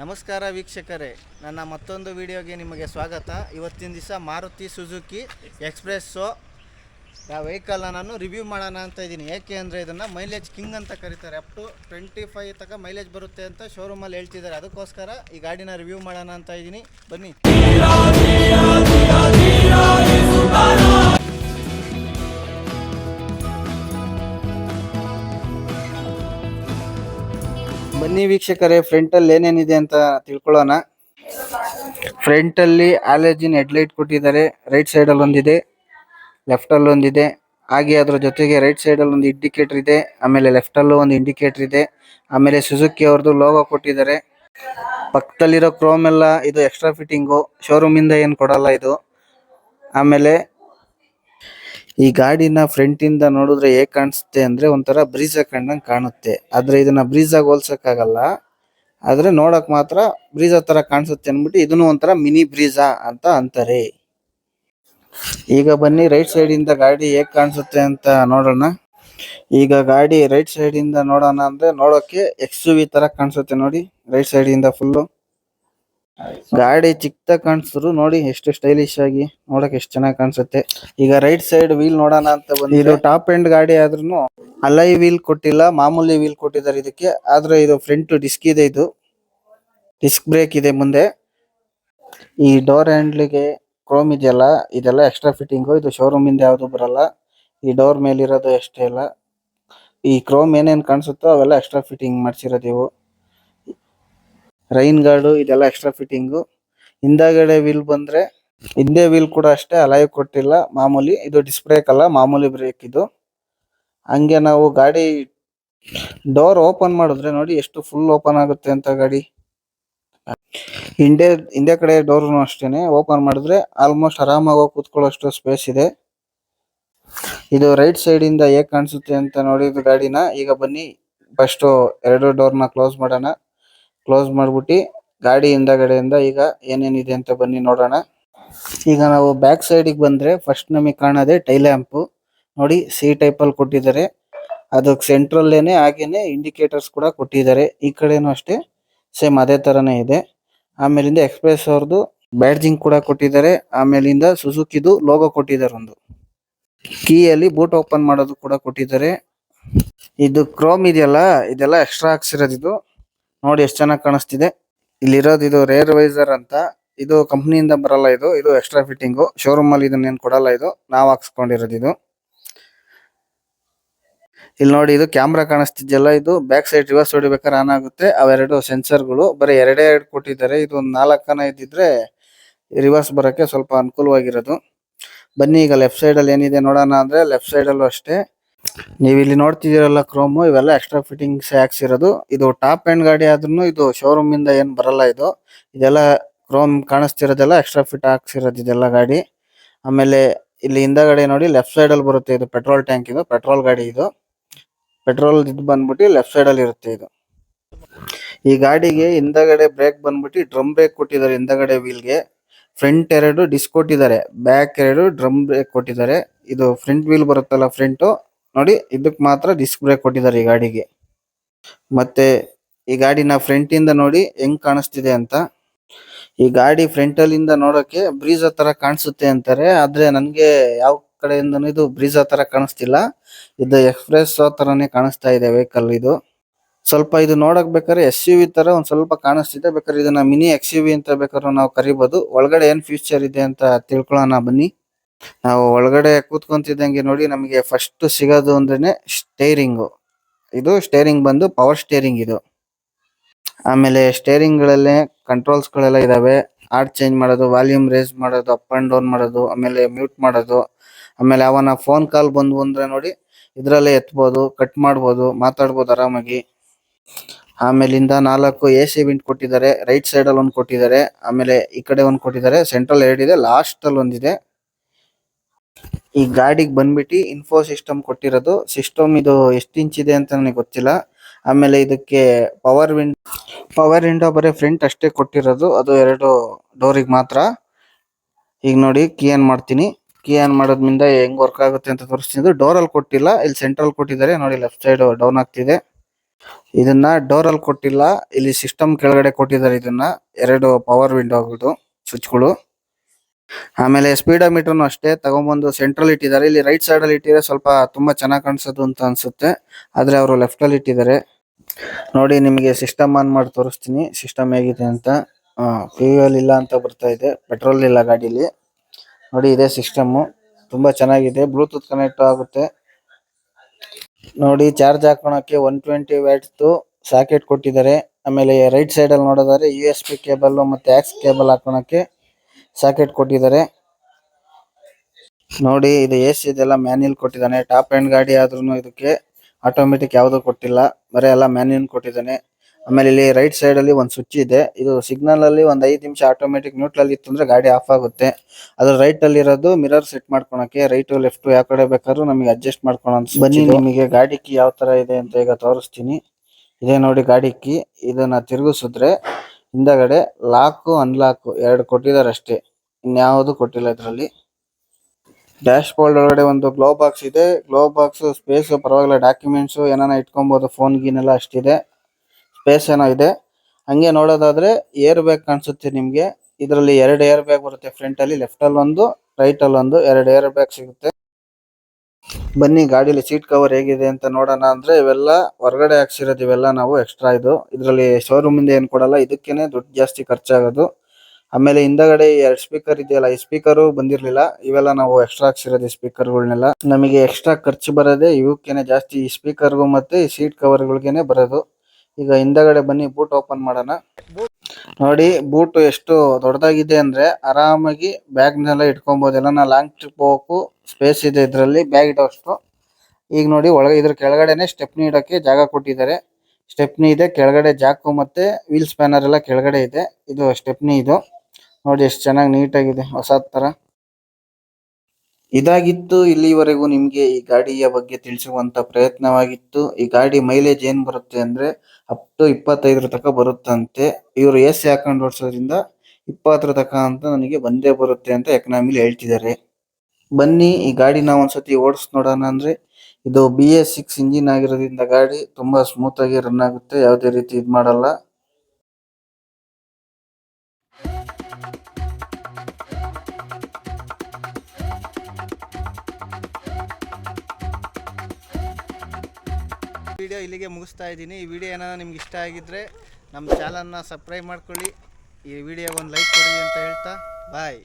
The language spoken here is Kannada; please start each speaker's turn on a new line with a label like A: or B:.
A: ನಮಸ್ಕಾರ ವೀಕ್ಷಕರೇ, ನನ್ನ ಮತ್ತೊಂದು ವಿಡಿಯೋಗೆ ನಿಮಗೆ ಸ್ವಾಗತ. ಇವತ್ತಿನ ದಿವಸ ಮಾರುತಿ ಸುಜುಕಿ ಎಕ್ಸ್ಪ್ರೆಸ್ಸು ಆ ವೆಹಿಕಲ್ನ ನಾನು ರಿವ್ಯೂ ಮಾಡೋಣ ಅಂತ ಇದ್ದೀನಿ. ಏಕೆ ಅಂದರೆ ಇದನ್ನು ಮೈಲೇಜ್ ಕಿಂಗ್ ಅಂತ ಕರೀತಾರೆ. ಅಪ್ ಟು ಟ್ವೆಂಟಿ ಫೈವ್ ತನಕ ಮೈಲೇಜ್ ಬರುತ್ತೆ ಅಂತ ಶೋರೂಮಲ್ಲಿ ಹೇಳ್ತಿದ್ದಾರೆ. ಅದಕ್ಕೋಸ್ಕರ ಈ ಗಾಡಿನ ರಿವ್ಯೂ ಮಾಡೋಣ ಅಂತ ಇದ್ದೀನಿ. ಬನ್ನಿ. ಬನ್ನಿ ವೀಕ್ಷಕರೇ ಫ್ರಂಟಲ್ಲಿ ಏನೇನಿದೆ ಅಂತ ತಿಳ್ಕೊಳ್ಳೋಣ. ಫ್ರಂಟಲ್ಲಿ ಆಲೇಜಿನ್ ಹೆಡ್ಲೈಟ್ ಕೊಟ್ಟಿದ್ದಾರೆ ರೈಟ್ ಸೈಡಲ್ಲಿ ಒಂದಿದೆ ಲೆಫ್ಟಲ್ಲಿ ಒಂದಿದೆ. ಹಾಗೆ ಅದರ ಜೊತೆಗೆ ರೈಟ್ ಸೈಡಲ್ಲಿ ಒಂದು ಇಂಡಿಕೇಟರ್ ಇದೆ, ಆಮೇಲೆ ಲೆಫ್ಟಲ್ಲೂ ಒಂದು ಇಂಡಿಕೇಟರ್ ಇದೆ, ಆಮೇಲೆ ಸುಜುಕಿ ಅವ್ರದ್ದು ಲೋಗೋ ಕೊಟ್ಟಿದ್ದಾರೆ. ಪಕ್ಕದಲ್ಲಿರೋ ಕ್ರೋಮ್ ಎಲ್ಲ, ಇದು ಎಕ್ಸ್ಟ್ರಾ ಫಿಟ್ಟಿಂಗು ಶೋರೂಮಿಂದ ಏನು ಕೊಡಲ್ಲ ಇದು. ಆಮೇಲೆ ಈ ಗಾಡಿನ ಫ್ರಂಟ್ ಇಂದ ನೋಡಿದ್ರೆ ಹೇಗ್ ಕಾಣಿಸುತ್ತೆ ಅಂದ್ರೆ ಒಂಥರ ಬ್ರೀಜ್ ಕಂಡಂಗ್ ಕಾಣುತ್ತೆ. ಆದ್ರೆ ಇದನ್ನ ಬ್ರೀಜ್ ಆಗಿ ಹೋಲ್ಸಕ್ಕಾಗಲ್ಲ. ಆದ್ರೆ ನೋಡಕ್ ಮಾತ್ರ ಬ್ರೀಜಾ ತರ ಕಾಣಿಸುತ್ತೆ ಅನ್ಬಿಟ್ಟು ಇದನ್ನು ಒಂಥರ ಮಿನಿ ಬ್ರೀಜಾ ಅಂತ ಅಂತಾರೆ. ಈಗ ಬನ್ನಿ ರೈಟ್ ಸೈಡ್ ಇಂದ ಗಾಡಿ ಹೇಗ್ ಕಾಣಿಸುತ್ತೆ ಅಂತ ನೋಡೋಣ. ಈಗ ಗಾಡಿ ರೈಟ್ ಸೈಡ್ ಇಂದ ನೋಡೋಣ ಅಂದ್ರೆ ನೋಡೋಕೆ ಎಕ್ಸ್ ವಿ ತರ ಕಾಣಿಸುತ್ತೆ ನೋಡಿ. ರೈಟ್ ಸೈಡ್ ಇಂದ ಫುಲ್ಲು ಗಾಡಿ ಚಿಕ್ಕದಾಗಿ ಕಾಣಿಸಿದ್ರು ನೋಡಿ ಎಷ್ಟು ಸ್ಟೈಲಿಶ್ ಆಗಿ ನೋಡಕ್ ಎಷ್ಟು ಚೆನ್ನಾಗಿ ಕಾಣಿಸುತ್ತೆ. ಈಗ ರೈಟ್ ಸೈಡ್ ವೀಲ್ ನೋಡೋಣ ಅಂತ ಬಂದು ಇದು ಟಾಪ್ ಎಂಡ್ ಗಾಡಿ ಆದ್ರೂ ಅಲೈ ವೀಲ್ ಕೊಟ್ಟಿಲ್ಲ, ಮಾಮೂಲಿ ವೀಲ್ ಕೊಟ್ಟಿದ್ದಾರೆ ಇದಕ್ಕೆ. ಆದ್ರೆ ಇದು ಫ್ರಂಟ್ ಡಿಸ್ಕ್ ಇದೆ ಇದು. ಡಿಸ್ಕ್ ಬ್ರೇಕ್ ಇದೆ ಮುಂದೆ. ಈ ಡೋರ್ ಹ್ಯಾಂಡ್ಲಿಗೆ ಕ್ರೋಮ್ ಇದೆಯಲ್ಲ, ಇದೆಲ್ಲ ಎಕ್ಸ್ಟ್ರಾ ಫಿಟ್ಟಿಂಗು ಇದು ಶೋರೂಮ್ ಇಂದ ಯಾವ್ದು ಬರಲ್ಲ. ಈ ಡೋರ್ ಮೇಲಿರೋದು ಎಷ್ಟೇ ಅಲ್ಲ. ಈ ಕ್ರೋಮ್ ಏನೇನ್ ಕಾಣಿಸುತ್ತೋ ಅವೆಲ್ಲ ಎಕ್ಸ್ಟ್ರಾ ಫಿಟ್ಟಿಂಗ್ ಮಾಡ್ಸಿರೋದು ಇವು. ರೈನ್ ಗಾರ್ಡ್, ಇದೆಲ್ಲ ಎಕ್ಸ್ಟ್ರಾ ಫಿಟ್ಟಿಂಗ್ ಹಿಂದಗಡೆ ವೀಲ್ ಬಂದ್ರೆ, ಹಿಂದೆ ವೀಲ್ ಕೂಡ ಅಷ್ಟೇ ಅಲೈವ್ ಕೊಟ್ಟಿಲ್ಲ. ಮಾಮೂಲಿ ಇದು ಡಿಸ್ ಬ್ರೇಕ್ ಅಲ್ಲ, ಮಾಮೂಲಿ ಬ್ರೇಕ್ ಇದು. ಹಂಗೆ ನಾವು ಗಾಡಿ ಡೋರ್ ಓಪನ್ ಮಾಡಿದ್ರೆ ನೋಡಿ ಎಷ್ಟು ಫುಲ್ ಓಪನ್ ಆಗುತ್ತೆ ಅಂತ ಗಾಡಿ. ಹಿಂದೆ ಹಿಂದೆ ಕಡೆ ಡೋರ್ನು ಅಷ್ಟೇನೆ. ಓಪನ್ ಮಾಡಿದ್ರೆ ಆಲ್ಮೋಸ್ಟ್ ಆರಾಮಾಗಿ ಹೋಗಿ ಕೂತ್ಕೊಳ್ಳೋಷ್ಟು ಸ್ಪೇಸ್ ಇದೆ. ಇದು ರೈಟ್ ಸೈಡ್ ಇಂದ ಹೇಗ್ ಕಾಣಿಸುತ್ತೆ ಅಂತ ನೋಡಿದ ಗಾಡಿನ. ಈಗ ಬನ್ನಿ ಫಸ್ಟ್ ಎರಡು ಡೋರ್ನ ಕ್ಲೋಸ್ ಮಾಡೋಣ. ಕ್ಲೋಸ್ ಮಾಡ್ಬಿಟ್ಟಿ ಗಾಡಿ ಹಿಂದಗಡೆಯಿಂದ ಈಗ ಏನೇನಿದೆ ಅಂತ ಬನ್ನಿ ನೋಡೋಣ. ಈಗ ನಾವು ಬ್ಯಾಕ್ ಸೈಡ್ಗೆ ಬಂದ್ರೆ ಫಸ್ಟ್ ನಮಗೆ ಕಾಣೋದೆ ಟೈಲ್ಯಾಂಪ್ ನೋಡಿ ಸಿ ಟೈಪ್ ಅಲ್ಲಿ ಕೊಟ್ಟಿದ್ದಾರೆ. ಅದಕ್ಕೆ ಸೆಂಟ್ರಲ್ಲೇನೆ ಹಾಗೇನೆ ಇಂಡಿಕೇಟರ್ಸ್ ಕೂಡ ಕೊಟ್ಟಿದ್ದಾರೆ. ಈ ಕಡೆನೂ ಅಷ್ಟೇ ಸೇಮ್ ಅದೇ ತರನೇ ಇದೆ. ಆಮೇಲಿಂದ ಎಕ್ಸ್ಪ್ರೆಸ್ ಅವ್ರದ್ದು ಬ್ಯಾಡ್ಜಿಂಗ್ ಕೂಡ ಕೊಟ್ಟಿದ್ದಾರೆ. ಆಮೇಲಿಂದ ಸುಜುಕಿದು ಲೋಗೋ ಕೊಟ್ಟಿದ್ದಾರೆ ಒಂದು. ಕೀಯಲ್ಲಿ ಬೂಟ್ ಓಪನ್ ಮಾಡೋದು ಕೂಡ ಕೊಟ್ಟಿದ್ದಾರೆ. ಇದು ಕ್ರೋಮ್ ಇದೆಯಲ್ಲ, ಇದೆಲ್ಲ ಎಕ್ಸ್ಟ್ರಾ ಹಾಕ್ಸಿರೋದು ಇದು. ನೋಡಿ ಎಷ್ಟು ಚೆನ್ನಾಗಿ ಕಾಣಿಸ್ತಿದೆ. ಇಲ್ಲಿರೋದು ಇದು ರೇರ್ ವೈಸರ್ ಅಂತ. ಇದು ಕಂಪ್ನಿಯಿಂದ ಬರಲ್ಲ ಇದು. ಇದು ಎಕ್ಸ್ಟ್ರಾ ಫಿಟ್ಟಿಂಗು ಶೋರೂಮ್ ಅಲ್ಲಿ ಇದನ್ನೇನು ಕೊಡಲ್ಲ ಇದು. ನಾವು ಹಾಕ್ಸ್ಕೊಂಡಿರೋದು ಇದು. ಇಲ್ಲಿ ನೋಡಿ ಇದು ಕ್ಯಾಮ್ರಾ ಕಾಣಿಸ್ತಿದ್ಯಲ್ಲ ಇದು. ಬ್ಯಾಕ್ ಸೈಡ್ ರಿವರ್ಸ್ ಹೊಡಿಬೇಕಾದ್ರೆ ಆನ್ ಆಗುತ್ತೆ. ಅವೆರಡು ಸೆನ್ಸರ್ಗಳು ಬರೀ ಎರಡೇ ಎರಡು ಕೊಟ್ಟಿದ್ದಾರೆ. ಇದು ಒಂದು ನಾಲ್ಕನ ಇದ್ದಿದ್ರೆ ರಿವರ್ಸ್ ಬರೋಕ್ಕೆ ಸ್ವಲ್ಪ ಅನುಕೂಲವಾಗಿರೋದು. ಬನ್ನಿ ಈಗ ಲೆಫ್ಟ್ ಸೈಡ್ ಅಲ್ಲಿ ಏನಿದೆ ನೋಡೋಣ ಅಂದ್ರೆ ಲೆಫ್ಟ್ ಸೈಡ್ ಅಲ್ಲೂ ಅಷ್ಟೇ. ನೀವು ಇಲ್ಲಿ ನೋಡ್ತಿದ್ದೀರಲ್ಲ ಕ್ರೋಮು ಇವೆಲ್ಲ ಎಕ್ಸ್ಟ್ರಾ ಫಿಟ್ಟಿಂಗ್ಸ್ ಹಾಕ್ಸಿರೋದು ಇದು ಟಾಪ್ ಎಂಡ್ ಗಾಡಿ ಆದ್ರೂ ಇದು ಶೋರೂಮ್ ಇಂದ ಏನು ಬರಲ್ಲ ಇದು. ಇದೆಲ್ಲ ಕ್ರೋಮ್ ಕಾಣಿಸ್ತಿರೋದೆಲ್ಲ ಎಕ್ಸ್ಟ್ರಾ ಫಿಟ್ ಹಾಕ್ಸಿರೋದು ಇದೆಲ್ಲ ಗಾಡಿ. ಆಮೇಲೆ ಇಲ್ಲಿ ಹಿಂದಗಡೆ ನೋಡಿ ಲೆಫ್ಟ್ ಸೈಡ್ ಅಲ್ಲಿ ಬರುತ್ತೆ ಇದು ಪೆಟ್ರೋಲ್ ಟ್ಯಾಂಕ್ ಇದು ಪೆಟ್ರೋಲ್ ಗಾಡಿ ಇದು. ಪೆಟ್ರೋಲ್ ಇದು ಬಂದ್ಬಿಟ್ಟು ಲೆಫ್ಟ್ ಸೈಡ್ ಅಲ್ಲಿ ಇರುತ್ತೆ ಇದು. ಈ ಗಾಡಿಗೆ ಹಿಂದಗಡೆ ಬ್ರೇಕ್ ಬಂದ್ಬಿಟ್ಟು ಡ್ರಮ್ ಬ್ರೇಕ್ ಕೊಟ್ಟಿದ್ದಾರೆ ಹಿಂದಗಡೆ ವೀಲ್ಗೆ ಫ್ರಂಟ್ ಎರಡು ಡಿಸ್ಕ್ ಕೊಟ್ಟಿದ್ದಾರೆ ಬ್ಯಾಕ್ ಎರಡು ಡ್ರಮ್ ಬ್ರೇಕ್ ಕೊಟ್ಟಿದ್ದಾರೆ. ಇದು ಫ್ರಂಟ್ ವೀಲ್ ಬರುತ್ತಲ್ಲ ಫ್ರಂಟ್ ನೋಡಿ, ಇದಕ್ಕೆ ಮಾತ್ರ ಡಿಸ್ಕ್ ಬ್ರೇಕ್ ಕೊಟ್ಟಿದ್ದಾರೆ ಈ ಗಾಡಿಗೆ. ಮತ್ತೆ ಈ ಗಾಡಿನ ಫ್ರಂಟ್ ಇಂದ ನೋಡಿ ಹೆಂಗ್ ಕಾಣಿಸ್ತಿದೆ ಅಂತ. ಈ ಗಾಡಿ ಫ್ರಂಟ್ ನೋಡೋಕೆ ಬ್ರೀಜಾ ತರ ಕಾಣಿಸುತ್ತೆ ಅಂತಾರೆ, ಆದ್ರೆ ನನ್ಗೆ ಯಾವ ಕಡೆಯಿಂದನೂ ಇದು ಬ್ರೀಜಾ ತರ ಕಾಣಿಸ್ತಿಲ್ಲ. ಇದು ಎಕ್ಸ್ಪ್ರೆಸ್ ತರನೇ ಕಾಣಿಸ್ತಾ ಇದೆ ವೆಹಿಕಲ್ ಇದು. ಸ್ವಲ್ಪ ಇದು ನೋಡಕ್ ಬೇಕಾದ್ರೆ ಎಸ್ ಯು ವಿ ತರ ಒಂದ್ ಸ್ವಲ್ಪ ಕಾಣಿಸ್ತಿದೆ, ಬೇಕಾದ್ರೆ ಇದನ್ನ ಮಿನಿ ಎಕ್ಸ್ ಯು ವಿ ಅಂತ ಬೇಕಾದ್ರೆ ನಾವು ಕರಿಬಹುದು ಒಳಗಡೆ ಏನ್ ಫ್ಯೂಚರ್ ಇದೆ ಅಂತ ತಿಳ್ಕೊಳ್ಳೋಣ ಬನ್ನಿ. ನಾವು ಒಳಗಡೆ ಕೂತ್ಕೊಂತಿದ್ದಂಗೆ ನೋಡಿ ನಮಗೆ ಫಸ್ಟ್ ಸಿಗೋದು ಅಂದ್ರೆ ಸ್ಟೇರಿಂಗು ಇದು ಸ್ಟೇರಿಂಗ್ ಬಂದು ಪವರ್ ಸ್ಟೇರಿಂಗ್ ಇದು. ಆಮೇಲೆ ಸ್ಟೇರಿಂಗ್ಗಳಲ್ಲಿ ಕಂಟ್ರೋಲ್ಸ್ ಗಳೆಲ್ಲ ಇದಾವೆ. ಆರ್ಟ್ ಚೇಂಜ್ ಮಾಡೋದು ವಾಲ್ಯೂಮ್ ರೇಸ್ ಮಾಡೋದು ಅಪ್ ಅಂಡ್ ಡೌನ್ ಮಾಡೋದು, ಆಮೇಲೆ ಮ್ಯೂಟ್ ಮಾಡೋದು. ಆಮೇಲೆ ಅವನ ಫೋನ್ ಕಾಲ್ ಬಂದ್ವು ಅಂದ್ರೆ ನೋಡಿ ಇದ್ರಲ್ಲೇ ಎತ್ತಬಹುದು ಕಟ್ ಮಾಡ್ಬೋದು, ಮಾತಾಡ್ಬೋದು ಆರಾಮಾಗಿ. ಆಮೇಲಿಂದ ನಾಲ್ಕು ಎ ಸಿ ವಿಂಡ್ ಕೊಟ್ಟಿದ್ದಾರೆ ರೈಟ್ ಸೈಡ್ ಅಲ್ಲಿ ಒಂದು ಕೊಟ್ಟಿದ್ದಾರೆ, ಆಮೇಲೆ ಈ ಕಡೆ ಒಂದು ಕೊಟ್ಟಿದ್ದಾರೆ ಸೆಂಟ್ರಲ್ ಎರಡಿದೆ ಲಾಸ್ಟ್ ಅಲ್ಲಿ ಒಂದಿದೆ ಈ ಗಾಡಿಗೆ ಬಂದ್ಬಿಟ್ಟು ಇನ್ಫೋ ಸಿಸ್ಟಮ್ ಕೊಟ್ಟಿರೋದು. ಸಿಸ್ಟಮ್ ಇದು ಎಷ್ಟು ಇಂಚ್ ಇದೆ ಅಂತ ನನಗೆ ಗೊತ್ತಿಲ್ಲ. ಆಮೇಲೆ ಇದಕ್ಕೆ ಪವರ್ ವಿಂಡ್ ಪವರ್ ವಿಂಡೋ ಬರೀ ಫ್ರಂಟ್ ಅಷ್ಟೇ ಕೊಟ್ಟಿರೋದು. ಅದು ಎರಡು ಡೋರಿಗೆ ಮಾತ್ರ. ಈಗ ನೋಡಿ ಕೀ ಆನ್ ಮಾಡ್ತೀನಿ. ಕೀ ಆನ್ ಮಾಡೋದ್ರಿಂದ ಹೆಂಗ್ ವರ್ಕ್ ಆಗುತ್ತೆ ಅಂತ ತೋರಿಸ್ತಿದ್ರು ಡೋರ್ ಅಲ್ಲಿ ಕೊಟ್ಟಿಲ್ಲ. ಇಲ್ಲಿ ಸೆಂಟ್ರಲ್ ಕೊಟ್ಟಿದ್ದಾರೆ. ನೋಡಿ ಲೆಫ್ಟ್ ಸೈಡ್ ಡೌನ್ ಆಗ್ತಿದೆ. ಇದನ್ನ ಡೋರ್ ಅಲ್ಲಿ ಕೊಟ್ಟಿಲ್ಲ. ಇಲ್ಲಿ ಸಿಸ್ಟಮ್ ಕೆಳಗಡೆ ಕೊಟ್ಟಿದ್ದಾರೆ ಇದನ್ನ. ಎರಡು ಪವರ್ ವಿಂಡೋಗಳು ಸ್ವಿಚ್ಗಳು ಆಮೇಲೆ ಸ್ಪೀಡೋಮೀಟರ್ನು ಅಷ್ಟೇ, ತಗೊಂಬಂದು ಸೆಂಟ್ರಲ್ ಇಟ್ಟಿದ್ದಾರೆ. ಇಲ್ಲಿ ರೈಟ್ ಸೈಡ್ ಅಲ್ಲಿ ಇಟ್ಟಿದ್ರೆ ಸ್ವಲ್ಪ ತುಂಬಾ ಚೆನ್ನಾಗಿ ಕಾಣಿಸೋದು ಅಂತ ಅನ್ಸುತ್ತೆ. ಆದ್ರೆ ಅವರು ಲೆಫ್ಟ್ ಅಲ್ಲಿ ಇಟ್ಟಿದ್ದಾರೆ. ನೋಡಿ, ನಿಮಗೆ ಸಿಸ್ಟಮ್ ಆನ್ ಮಾಡಿ ತೋರಿಸ್ತೀನಿ. ಸಿಸ್ಟಮ್ ಹೇಗಿದೆ ಅಂತ. ಫ್ಯೂಯಲ್ ಇಲ್ಲ ಅಂತ ಬರ್ತಾ ಇದೆ. ಪೆಟ್ರೋಲ್ ಇಲ್ಲ ಗಾಡಿಲಿ. ನೋಡಿ, ಇದೆ ಸಿಸ್ಟಮ್ ತುಂಬಾ ಚೆನ್ನಾಗಿದೆ. ಬ್ಲೂಟೂತ್ ಕನೆಕ್ಟ್ ಆಗುತ್ತೆ. ನೋಡಿ ಚಾರ್ಜ್ ಹಾಕೋಣಕ್ಕೆ ಒನ್ ಟ್ವೆಂಟಿ ವ್ಯಾಟ್ಸ್ ಸಾಕೆಟ್ ಕೊಟ್ಟಿದ್ದಾರೆ. ಆಮೇಲೆ ರೈಟ್ ಸೈಡ್ ಅಲ್ಲಿ ನೋಡೋದಾದ್ರೆ ಯು ಎಸ್ ಪಿ ಕೇಬಲ್ ಮತ್ತೆ ಆಕ್ಸ್ ಕೇಬಲ್ ಹಾಕೋಣಕ್ಕೆ ಸಾಕೆಟ್ ಕೊಟ್ಟಿದ್ದಾರೆ. ನೋಡಿ ಇದು ಎ.ಸಿ ಸಿ ಇದೆಲ್ಲ ಮ್ಯಾನ್ಯಲ್ ಕೊಟ್ಟಿದ್ದಾನೆ. ಟಾಪ್ ಎಂಡ್ ಗಾಡಿ ಆದ್ರೂನು ಇದಕ್ಕೆ ಆಟೋಮೆಟಿಕ್ ಯಾವುದು ಕೊಟ್ಟಿಲ್ಲ. ಬರೀ ಎಲ್ಲ ಮ್ಯಾನ್ಯಲ್ ಕೊಟ್ಟಿದ್ದಾನೆ. ಆಮೇಲೆ ಇಲ್ಲಿ ರೈಟ್ ಸೈಡ್ ಅಲ್ಲಿ ಒಂದು ಸ್ವಿಚ್ ಇದೆ. ಇದು ಸಿಗ್ನಲ್ ಅಲ್ಲಿ ಒಂದ್ ಐದು ನಿಮಿಷ ಆಟೋಮೆಟಿಕ್ ನ್ಯೂಟ್ರಲ್ ಅಲ್ಲಿ ಇತ್ತು ಅಂದ್ರೆ ಗಾಡಿ ಆಫ್ ಆಗುತ್ತೆ. ಅದ್ರ ರೈಟ್ ಅಲ್ಲಿ ಇರೋದು ಮಿರರ್ ಸೆಟ್ ಮಾಡ್ಕೊಳಕ್ಕೆ ರೈಟ್ ಲೆಫ್ಟ್ ಯಾವ ಕಡೆ ಬೇಕಾದ್ರೂ ನಮಗೆ ಅಡ್ಜಸ್ಟ್ ಮಾಡ್ಕೊಳೋ ಬನ್ನಿ ನಿಮಗೆ ಗಾಡಿ ಕೀ ಯಾವ ತರ ಇದೆ ಅಂತ ಈಗ ತೋರಿಸ್ತೀನಿ. ಇದೇ ನೋಡಿ ಗಾಡಿ ಕೀ ಇದನ್ನ ತಿರುಗಿಸಿದ್ರೆ ಹಿಂದಗಡೆ ಲಾಕ್, ಅನ್ಲಾಕ್ ಎರಡು ಕೊಟ್ಟಿದ್ದಾರೆ ಅಷ್ಟೇ ಇನ್ಯಾವುದು ಕೊಟ್ಟಿಲ್ಲ ಇದರಲ್ಲಿ. ಡ್ಯಾಶ್ ಬೋರ್ಡ್ ಒಳಗಡೆ ಒಂದು ಗ್ಲೋ ಬಾಕ್ಸ್ ಇದೆ. ಗ್ಲೋ ಬಾಕ್ಸ್ ಸ್ಪೇಸ್ ಪರವಾಗಿಲ್ಲ ಡಾಕ್ಯುಮೆಂಟ್ಸ್ ಏನಾನ ಇಟ್ಕೊಬಹುದು ಫೋನ್ ಗೀನ್ ಎಲ್ಲ ಅಷ್ಟಿದೆ. ಸ್ಪೇಸ್ ಏನೋ ಇದೆ. ಹಂಗೆ ನೋಡೋದಾದ್ರೆ ಏರ್ ಬ್ಯಾಗ್ ಕಾಣಿಸುತ್ತೆ ನಿಮ್ಗೆ. ಇದರಲ್ಲಿ ಎರಡು ಏರ್ ಬ್ಯಾಗ್ ಬರುತ್ತೆ. ಫ್ರಂಟ್ ಅಲ್ಲಿ ಲೆಫ್ಟ್ ಅಲ್ಲಿ ಒಂದು ರೈಟ್ ಅಲ್ಲಿ ಒಂದು, ಎರಡು ಏರ್ ಬ್ಯಾಗ್ ಸಿಗುತ್ತೆ. ಬನ್ನಿ, ಗಾಡಿಲಿ ಸೀಟ್ ಕವರ್ ಹೇಗಿದೆ ಅಂತ ನೋಡೋಣ ಅಂದ್ರೆ ಇವೆಲ್ಲ ಹೊರಗಡೆ ಹಾಕ್ಸಿರೋದು ಇವೆಲ್ಲ ನಾವು ಎಕ್ಸ್ಟ್ರಾ ಇದು. ಇದರಲ್ಲಿ ಶೋರೂಮ್ ಇಂದ ಏನ್ ಕೊಡಲ್ಲ, ಇದಕ್ಕೇನೆ ದುಡ್ಡು ಜಾಸ್ತಿ ಖರ್ಚಾಗೋದು. ಆಮೇಲೆ ಹಿಂದಗಡೆ ಎರಡು ಸ್ಪೀಕರ್ ಇದೆಯಲ್ಲ, ಈ ಸ್ಪೀಕರ್ ಬಂದಿರ್ಲಿಲ್ಲ. ಇವೆಲ್ಲ ನಾವು ಎಕ್ಸ್ಟ್ರಾ ಹಾಕ್ಸಿರೋದು ಸ್ಪೀಕರ್ಗಳನ್ನೆಲ್ಲ ನಮಗೆ ಎಕ್ಸ್ಟ್ರಾ ಖರ್ಚು ಬರೋದೇ ಇವಕ್ಕೇನೆ ಜಾಸ್ತಿ ಈ ಸ್ಪೀಕರ್ಗೂ ಮತ್ತೆ ಈ ಸೀಟ್ ಕವರ್ಗಳಿಗೇನೆ ಬರೋದು. ಈಗ ಹಿಂದಗಡೆ ಬನ್ನಿ ಬೂಟ್ ಓಪನ್ ಮಾಡೋಣ. ನೋಡಿ, ಬೂಟ್ ಎಷ್ಟು ದೊಡ್ಡದಾಗಿದೆ ಅಂದ್ರೆ ಆರಾಮಾಗಿ ಬ್ಯಾಗ್ ನೆಲ್ಲ ಇಟ್ಕೊಬಹುದು ಎಲ್ಲಾನ ಲಾಂಗ್ ಟ್ರಿಪ್ ಹೋಗಕ್ಕೂ ಸ್ಪೇಸ್ ಇದೆ ಇದರಲ್ಲಿ ಬ್ಯಾಗ್ ಇಡೋಷ್ಟು. ಈಗ ನೋಡಿ, ಒಳಗೆ ಇದ್ರ ಕೆಳಗಡೆನೆ ಸ್ಟೆಪ್ನಿ ಇಡಕ್ಕೆ ಜಾಗ ಕೊಟ್ಟಿದ್ದಾರೆ. ಸ್ಟೆಪ್ನಿ ಇದೆ, ಕೆಳಗಡೆ ಜಾಕು ಮತ್ತೆ ವೀಲ್ ಸ್ಪ್ಯಾನರ್ ಎಲ್ಲ ಕೆಳಗಡೆ ಇದೆ. ಇದು ಸ್ಟೆಪ್ನಿ ಇದು. ನೋಡಿ, ಎಷ್ಟು ಚೆನ್ನಾಗಿ ನೀಟಾಗಿದೆ ಹೊಸ ತರ. ಇದಾಗಿತ್ತು, ಇಲ್ಲಿವರೆಗೂ ನಿಮಗೆ ಈ ಗಾಡಿಯ ಬಗ್ಗೆ ತಿಳಿಸುವಂತ ಪ್ರಯತ್ನವಾಗಿತ್ತು. ಈ ಗಾಡಿ ಮೈಲೇಜ್ ಏನ್ ಬರುತ್ತೆ ಅಂದ್ರೆ ಅಪ್ ಟು ಇಪ್ಪತ್ತೈದರ ತನಕ ಬರುತ್ತಂತೆ. ಇವರು ಎ.ಸಿ ಹಾಕೊಂಡು ಓಡಿಸೋದ್ರಿಂದ ಇಪ್ಪತ್ತರ ತನಕ ಅಂತ ನನಗೆ ಬಂದೇ ಬರುತ್ತೆ ಅಂತ ಎಕನಾಮಿಲಿ ಹೇಳ್ತಿದ್ದಾರೆ. ಬನ್ನಿ, ಈ ಗಾಡಿ ಗಾಡಿನ ಒಂದ್ಸತಿ ಓಡಿಸ್ ನೋಡೋಣ ಅಂದ್ರೆ ಇದು ಬಿ ಎಸ್ ಸಿಕ್ಸ್ ಇಂಜಿನ್ ಆಗಿರೋದ್ರಿಂದ ಗಾಡಿ ತುಂಬಾ ಸ್ಮೂತ್ ಆಗಿ ರನ್ ಆಗುತ್ತೆ. ಯಾವುದೇ ರೀತಿ ಇದ್ ಮಾಡಲ್ಲ. ವಿಡಿಯೋ ಇಲ್ಲಿಗೆ ಮುಗಿಸ್ತಾ ಇದ್ದೀನಿ. ಈ ವಿಡಿಯೋ ಏನಾದ್ರು ನಿಮ್ಗೆ ಇಷ್ಟ ಆಗಿದ್ರೆ ನಮ್ಮ ಚಾನಲ್ನ ಸಬ್ಸ್ಕ್ರೈಬ್ ಮಾಡ್ಕೊಳ್ಳಿ. ಈ ವಿಡಿಯೋ ಒಂದು ಲೈಕ್ ಕೊಡಿ ಅಂತ ಹೇಳ್ತಾ, ಬಾಯ್.